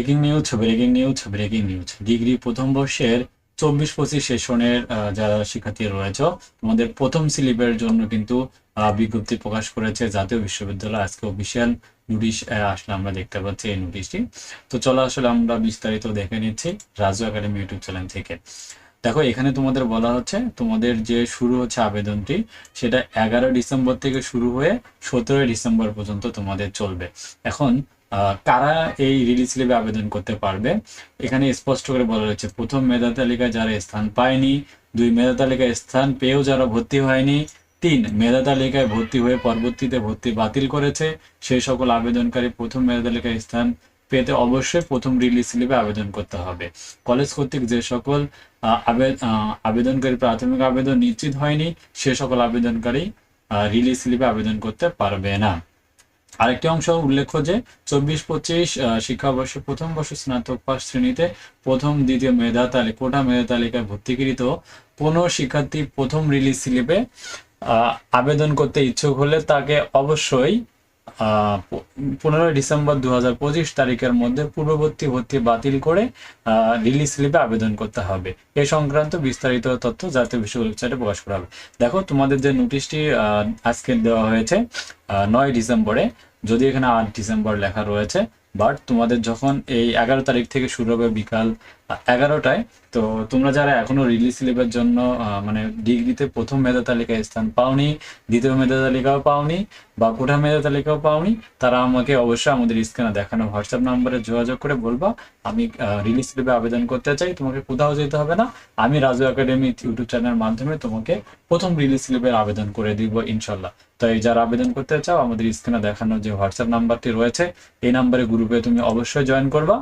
Breaking news breaking news breaking news degree প্রথম বর্ষের চব্বিশ পঁচিশ সেশনের যারা শিক্ষার্থী রয়েছে, তোমাদের প্রথম স্লিপের জন্য কিন্তু বিজ্ঞপ্তি প্রকাশ করেছে জাতীয় বিশ্ববিদ্যালয়। আজকে অফিসিয়াল নোটিশ আসলে আমরা দেখতে পাচ্ছি এই নোটিশটি তো চলো আসলে আমরা বিস্তারিত দেখে নিচ্ছি রাজু একাডেমি ইউটিউব চ্যানেল থেকে। দেখো, এখানে তোমাদের বলা হচ্ছে, তোমাদের যে শুরু হচ্ছে আবেদনটি, সেটা এগারো ডিসেম্বর থেকে শুরু হয়ে সতেরোই ডিসেম্বর পর্যন্ত তোমাদের চলবে। এখন কারা এই রিলিজ স্লিপে আবেদন করতে পারবে? এখানে স্পষ্ট করে বলা রয়েছে প্রথম মেধা তালিকায় যারা স্থান পায়নি, দুই মেধা তালিকায় স্থান পেয়েও যারা ভর্তি হয়নি, তিন মেধা তালিকায় ভর্তি হয়ে পরবর্তীতে ভর্তি বাতিল করেছে। সেই সকল আবেদনকারী প্রথম মেধা তালিকায় স্থান পেতে অবশ্যই প্রথম রিলিজ স্লিপে আবেদন করতে হবে। কলেজ কর্তৃক যে সকল আবেদনকারী প্রাথমিক আবেদন নিশ্চিত হয়নি, সে সকল আবেদনকারী রিলিজ স্লিপে আবেদন করতে পারবে না। আরেকটি অংশ উল্লেখ্য যে চব্বিশ পঁচিশ শিক্ষাবর্ষে প্রথম বর্ষ স্নাতক পাশ শ্রেণীতে প্রথম, দ্বিতীয় মেধা তালিকা, কোটা মেধা তালিকায় ভর্তিকৃত কোনো শিক্ষার্থী প্রথম রিলিজ স্লিপে আবেদন করতে ইচ্ছুক হলে তাকে অবশ্যই পনেরোই ডিসেম্বর দু তারিখের মধ্যে পূর্ববর্তী ভর্তি বাতিল করে রিলিজ স্লিপে আবেদন করতে হবে। এ সংক্রান্ত বিস্তারিত তথ্য জাতীয় বিশ্ববিদ্যালয় ওয়েবসাইটে প্রকাশ করা হবে। দেখো, তোমাদের যে নোটিশটি আজকে দেওয়া হয়েছে নয় ডিসেম্বরে যদি এখানে আট ডিসেম্বর লেখা রয়েছে বাট তোমাদের যখন এই এগারো তারিখ থেকে শুরু হবে বিকাল এগারোটায়, তো তোমরা যারা এখনও রিলিজ স্লিপের জন্য মানে ডিগ্রিতে প্রথম মেধা তালিকায় স্থান পাওনি, দ্বিতীয় মেধা তালিকাও পাওনি, বা কোঠা মেধা তালিকাও পাওনি, তারা আমাকে অবশ্যই আমাদের স্ক্রিনে দেখানো হোয়াটসঅ্যাপ নাম্বারে যোগাযোগ করে বলবা, আমি রিলিজ স্লিপে আবেদন করতে চাই, তোমাকে কোথাও যেতে হবে না, আমি রাজু একাডেমি ইউটিউব চ্যানেলের মাধ্যমে তোমাকে প্রথম রিলিজ স্লিপের আবেদন করে দিব, ইনশাল্লাহ। তাই যারা আবেদন করতে চাও, আমাদের স্ক্রিনে দেখানো যে হোয়াটসঅ্যাপ নাম্বারটি রয়েছে, এই নাম্বারে গ্রুপে তুমি অবশ্যই জয়েন করবা।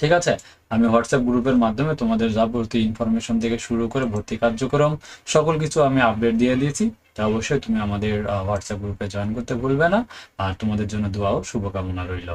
ঠিক আছে? আমি হোয়াটসঅ্যাপ গ্রুপের মাধ্যমে তোমাদের যাবতীয় ইনফরমেশন থেকে শুরু করে ভর্তি কার্যক্রম, সকল কিছু আমি আপডেট দিয়ে দিয়েছি। তা অবশ্যই তুমি আমাদের হোয়াটসঅ্যাপ গ্রুপে জয়েন করতে ভুলবে না। আর তোমাদের জন্য দোয়াও, শুভকামনা রইল।